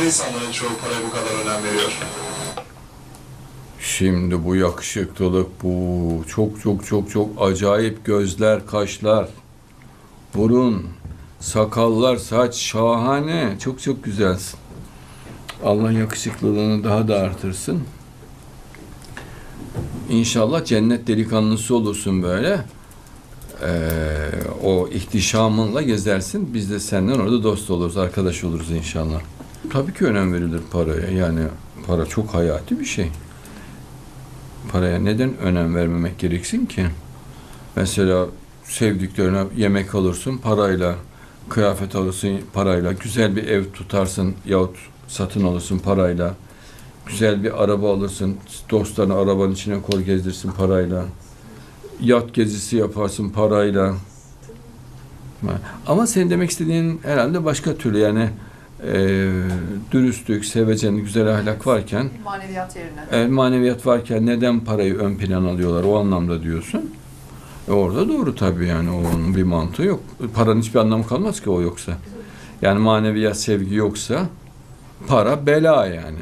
Neden insanların çoğu paraya bu kadar önem veriyor? Şimdi bu yakışıklılık bu çok çok çok çok acayip gözler, kaşlar, burun, sakallar, saç şahane. Çok çok güzelsin. Allah yakışıklılığını daha da artırsın. İnşallah cennet delikanlısı olursun böyle. Ee, o ihtişamınla gezersin. Biz de senden orada dost oluruz, arkadaş oluruz inşallah. Tabii ki önem verilir paraya. Yani para çok hayati bir şey paraya neden önem vermemek gereksin ki? Mesela sevdiklerine yemek alırsın parayla, kıyafet alırsın parayla, güzel bir ev tutarsın yahut satın alırsın parayla, güzel bir araba alırsın, dostlarını arabanın içine koy gezdirsin parayla, yat gezisi yaparsın parayla. Ama senin demek istediğin herhalde başka türlü yani e, dürüstlük, sevecenlik, güzel ahlak varken Maneviyat yerine. e, maneviyat varken neden parayı ön plan alıyorlar o anlamda diyorsun. E, orada doğru tabii yani onun bir mantığı yok. Paranın hiçbir anlamı kalmaz ki o yoksa. Yani maneviyat sevgi yoksa para bela yani.